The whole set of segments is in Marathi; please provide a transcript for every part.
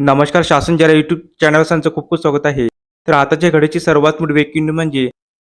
नमस्कार शासन जरा युट्यूब चॅनल त्यांचं खूप खूप स्वागत आहे. तर आताच्या घडीची सर्वात मोठी ब्रेकिंग म्हणजे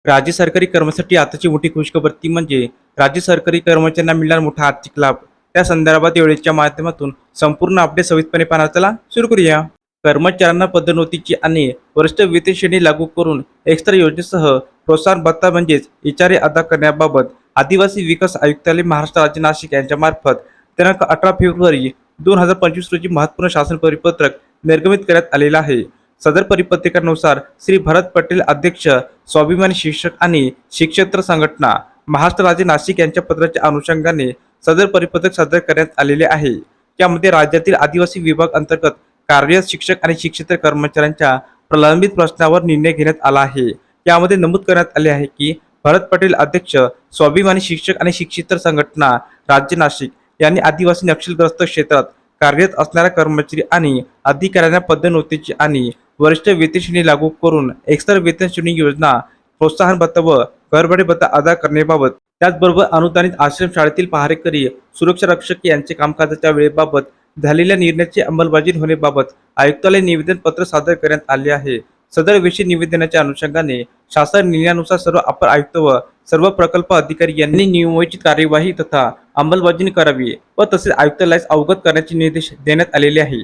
राज्य सरकारी कर्मचाऱ्यांसाठी आताची मोठी खुशखबर ती म्हणजे राज्य सरकारी कर्मचाऱ्यांना मिळणार मोठा आर्थिक लाभ. त्या संदर्भात वेळेच्या माध्यमातून संपूर्ण अपडेट सविस्तरपणे पाहण्यास सुरू करूया. कर्मचाऱ्यांना पदोन्नतीची आणि वरिष्ठ वेतन श्रेणी लागू करून एक्स्ट्रा योजनेसह प्रोत्साहन भत्ता म्हणजेच इचारे अदा करण्याबाबत आदिवासी विकास आयुक्तालय महाराष्ट्र राज्य नाशिक यांच्यामार्फत दिनांक अठरा फेब्रुवारी दोन हजार पंचवीस रोजी महत्त्वपूर्ण शासन परिपत्रक निर्गमित करण्यात आलेलं आहे. सदर परिपत्रकानुसार श्री भरत पटेल अध्यक्ष स्वाभिमानी शिक्षक आणि शिक्षेत्र संघटना महाराष्ट्र राज्य नाशिक यांच्या पत्राच्या अनुषंगाने सदर परिपत्रक सादर करण्यात आलेले आहे. त्यामध्ये राज्यातील आदिवासी विभाग अंतर्गत कार्यरत शिक्षक आणि शिक्षेत्र कर्मचाऱ्यांच्या प्रलंबित प्रश्नावर निर्णय घेण्यात आला आहे. यामध्ये नमूद करण्यात आले आहे की भरत पटेल अध्यक्ष स्वाभिमानी शिक्षक आणि शिक्षेत्र संघटना राज्य नाशिक यांनी आदिवासी नक्षलग्रस्त क्षेत्रात कार्यरत असणाऱ्या कर्मचारी आणि अधिकाऱ्यांना पदोन्नतीची आणि वरिष्ठ वेतन श्रेणी लागू करून एक्स्ट्रा वेतन श्रेणी योजना प्रोत्साहन भत्ता व घरभाडे भत्ता अदा करण्याबाबत त्याचबरोबर अनुदानित आश्रम शाळेतील पहारेकरी सुरक्षा रक्षक यांचे कामकाजाच्या वेळेबाबत झालेल्या निर्णयाची अंमलबजावणी होण्याबाबत आयुक्तालय निवेदन पत्र सादर करण्यात आले आहे. सदर विषयी निवेदनाच्या अनुषंगाने शासन निर्णयानुसार सर्व अपर आयुक्त व सर्व प्रकल्प अधिकारी यांनी नियोजित कार्यवाही तथा अंमलबजावणी करावी व तसेच आयुक्तालयास अवगत करण्याचे निर्देश देण्यात आलेले आहे.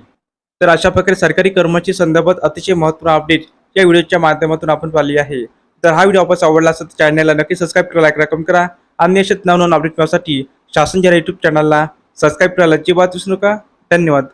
तर अशा प्रकारे सरकारी कर्मचारी संदर्भात अतिशय महत्त्वपूर्ण अपडेट या व्हिडिओच्या माध्यमातून आपण पाहिली आहे. तर हा व्हिडिओ आपण आवडला असेल तर चॅनलला नक्की सबस्क्राईब करा लाईक करा कमेंट करा. आणि अशाच नवनवीन अपडेट मिळवण्यासाठी शासन जरा चॅनलला सबस्क्राईब करायला अजिबात विसरू नका. धन्यवाद.